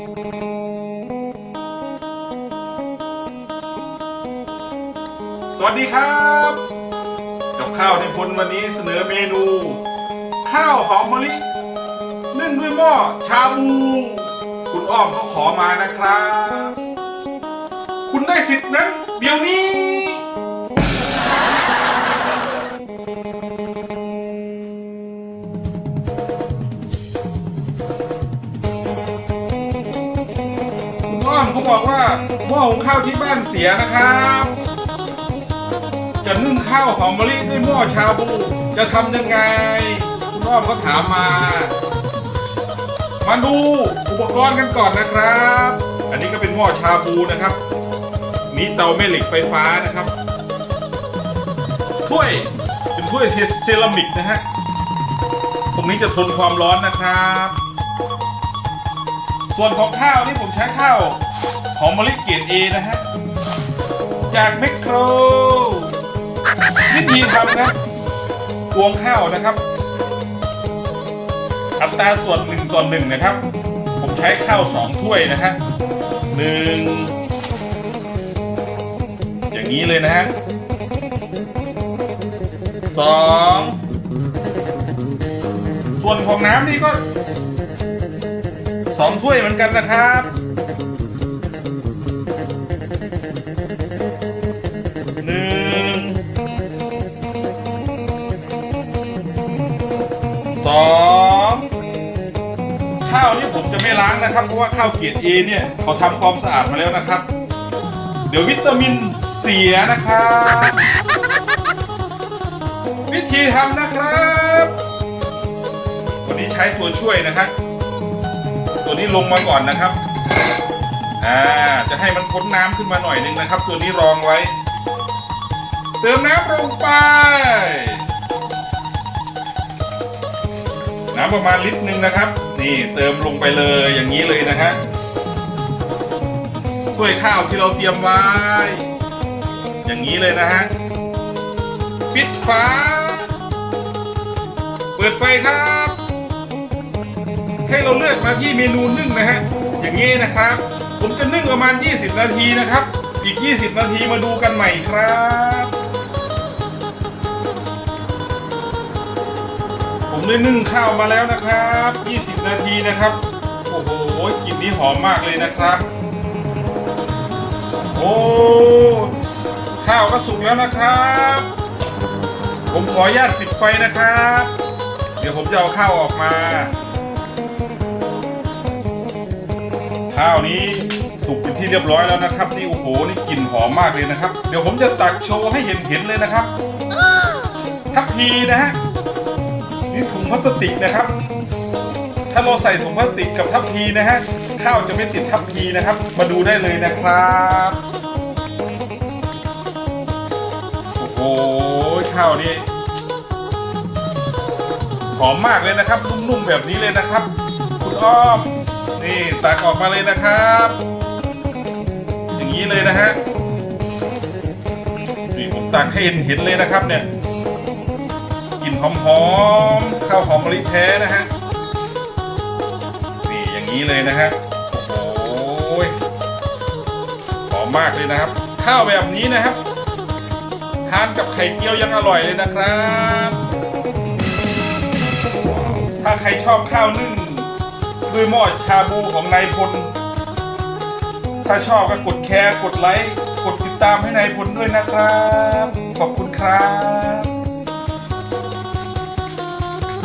สวัสดีครับ กับข้าวในพลวันนี้เสนอเมนู ข้าวหอมมะลินึ่งด้วยหม้อชาบู คุณอ้อมเขาขอมานะครับ คุณได้สิทธิ์นั้นเดี๋ยวนี้ อ้อมเขาบอกว่าหม้อหุงข้าวที่บ้านเสียนะครับจะนึ่งข้าวหอมมะลิด้วยหม้อชาบู จะทำยังไงคุณอ้อมก็ถามมา มาดูอุปกรณ์กันก่อนนะครับ อันนี้ก็เป็นหม้อชาบูนะครับ มีเตาแม่เหล็กไฟฟ้านะครับถ้วยเป็นถ้วยเซรามิกนะฮะตรงนี้จะทนความร้อนนะครับ ส่วนของข้าวนี่ผมใช้ข้าว หอมมะลิเกรดเอนะฮะ จากแมคโคร วิธีทำนะตวงข้าวนะครับ อัตราส่วนหนึ่งต่อหนึ่งนะครับ ผมใช้ข้าวสองถ้วยนะฮะหนึ่งอย่างนี้เลยนะฮะสองส่วนของน้ำนี่ก็สองถ้วยเหมือนกันนะครับ งข้าวนี่ผมจะไม่ล้างนะครับ เพราะว่าข้าวเกรดเอเนี่ยเขาทำความสะอาดมาแล้วนะครับ เดี๋ยววิตามินเสียนะครับ วิธีทำนะครับวันนี้ใช้ตัวช่วยนะครับ ตัวนี้ลงมาก่อนนะครับอ่าจะให้มันพ้นน้ำขึ้นมาหน่อยนึงนะครับ ตัวนี้รองไว้ เติมน้ำลงไป น้ำประมาณลิตรหนึ่งนะครับ นี่เติมลงไปเลยอย่างนี้เลยนะฮะถ้วยข้าวที่เราเตรียมไว้ อย่างนี้เลยนะฮะปิดฝาเปิดไฟครับ ให้เราเลือกมาที่เมนูนึ่งนะฮะอย่างนี้นะครับ ผมจะนึ่งประมาณ 20 นาทีนะครับ อีก 20 นาทีมาดูกันใหม่ครับ ผมได้นึ่งข้าวมาแล้วนะครับ 20 นาทีนะครับ โอ้โหกลิ่นนี้หอมมากเลยนะครับ โอ้ข้าวก็สุกแล้วนะครับ ผมขออนุญาตปิดไฟนะครับ เดี๋ยวผมจะเอาข้าวออกมา ข้าวนี้สุกเป็นที่เรียบร้อยแล้วนะครับ นี่โอ้โหนี่กลิ่นหอมมากเลยนะครับ เดี๋ยวผมจะตักโชว์ให้เห็นเห็นๆเลยนะครับ ทัพพีนะฮะ นี่ถุงพลาสติกนะครับ ถ้าเราใส่ถุงพลาสติกกับทัพพีนะฮะข้าวจะไม่ติดทัพพีนะครับ มาดูได้เลยนะครับโอ้โหข้าวนี่หอมมากเลยนะครับ นุ่มๆแบบนี้เลยนะครับ คุณอ้อมนี่ตักออกมาเลยนะครับ อย่างนี้เลยนะฮะนี่ผมตักให้เห็นเห็นเลยนะครับเนี่ย ลิ่นหอมๆข้าวหอมมะลิแท้นะฮะนี่อย่างนี้เลยนะฮะโอ้โหหอมมากเลยนะครับ ข้าวแบบนี้นะครับทานกับไข่เจียวยังอร่อยเลยนะครับ ถ้าใครชอบข้าวนึ่งด้วยหม้อชาบูของนายพล ถ้าชอบก็กดแชร์กดไลค์ กดติดตามให้นายพลด้วยนะครับ ขอบคุณครับ